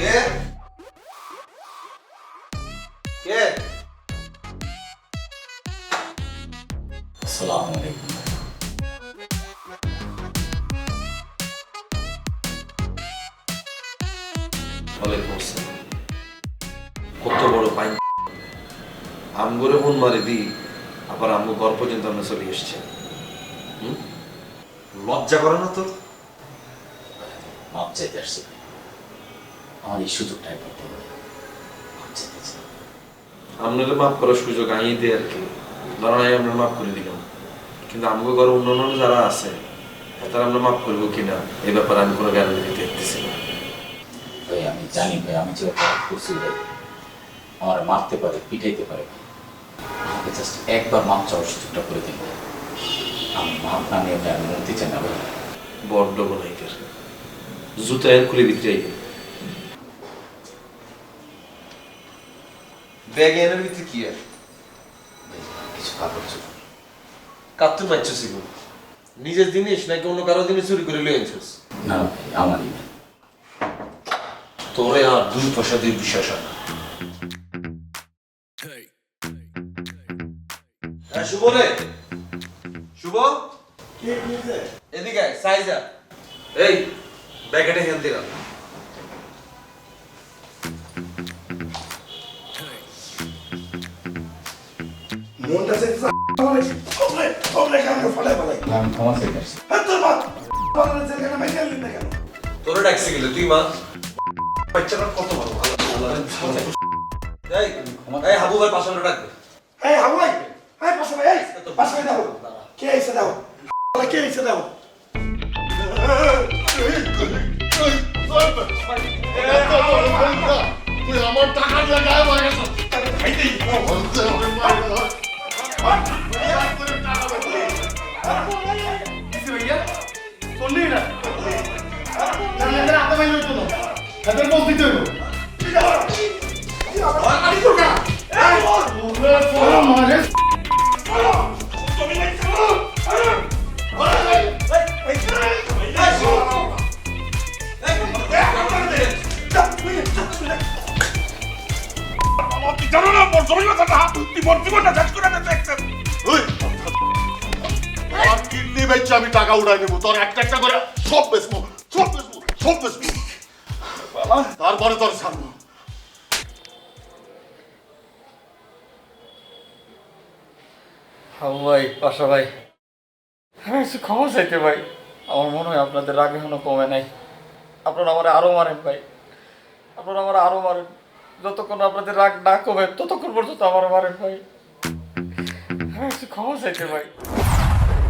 কে? কে? আসসালামু আলাইকুম ওয়ালাইকুম আসসালাম। কত বড় পাইন। আমগরে ফোন মারি দি আবার আম্মু ঘর পর্যন্ত আমরা চলে এসছে? লজ্জা করে না তোর? মাপ চাইতে আসছি। আমার এই সুযোগটা একবার দিন। আপনাদের মাফ করার সুযোগ আইয়ে দেয় আর কি। ধরেন আমি আমরা মাফ করে দিলাম। কিন্তু আমগো ঘরে অন্যান্য যারা আছে তারা আমরা মাফ করব কিনা? এই ব্যাপারে আমি কোনো গ্যারান্টি দিতে পারতেছি না। ভাই আমি জানি ভাই আমি যে অপরাধ করছি ভাই আমার মারতে পারে পিটাইতে পারে। আমাকে জাস্ট একবার মাপ চাওয়ার সুযোগটা করে দিন। আমি মাপ না নিয়ে আমি মরতে চাই না ভাই। বড্ড বনাইকার জুতা এর খুলে বিক্রি ব্যাগ এনের ভিতরে কি আর? কিছু কাপড় চোপড়। কাত্তুর মারছো ছিল। নিজের জিনিস নাকি অন্য কারও জিনিস চুরি করে লয়ে আনছিস? না আমারই তোরে আর দুই পয়সা দিয়ে বিশ্বাস হয় না। হ্যাঁ, শুভ রে। শুভ? এদিকে সাইজা। এই ব্যাকেটে হেলতে গেল মনটা যে ফলে ফলে কেন ফলে ফলে আমি ক্ষমা আসছি হ্যাঁ তোর বাপ ফলে যে কেন মেরে নিতে কেন তোরে ডাকছি গেলে তুই মা বাচ্চাটা কত ভালো এই এই হাবু ভাই পাশে ডাকবে এই হাওয়াই এই পাশে ভাই এই পাশে ভাই দাও কে এসে দাও কে এসে দাও আমার টাকা দিয়ে গায়ে হয়ে গেছ জানো না মোর জমি কথাটা তুই মোর জীবনটা শেষ বেচে আমি টাকা উড়াই নেব তোর একটা একটা করে সব বেচবো সব বেচবো সব বেচবো। তারপরে তোর সামনে। হাবু ভাই পাশা ভাই। আমি একটু ক্ষমা চাইতে ভাই। আমার মনে হয় আপনাদের রাগ এখনও কমে নাই। আপনারা আমার আরও মারেন ভাই। আপনারা আমার আরও মারেন। যতক্ষণ আপনাদের রাগ না কমে ততক্ষণ পর্যন্ত আমার মারেন ভাই। আমি একটু ক্ষমা চাইতে ভাই।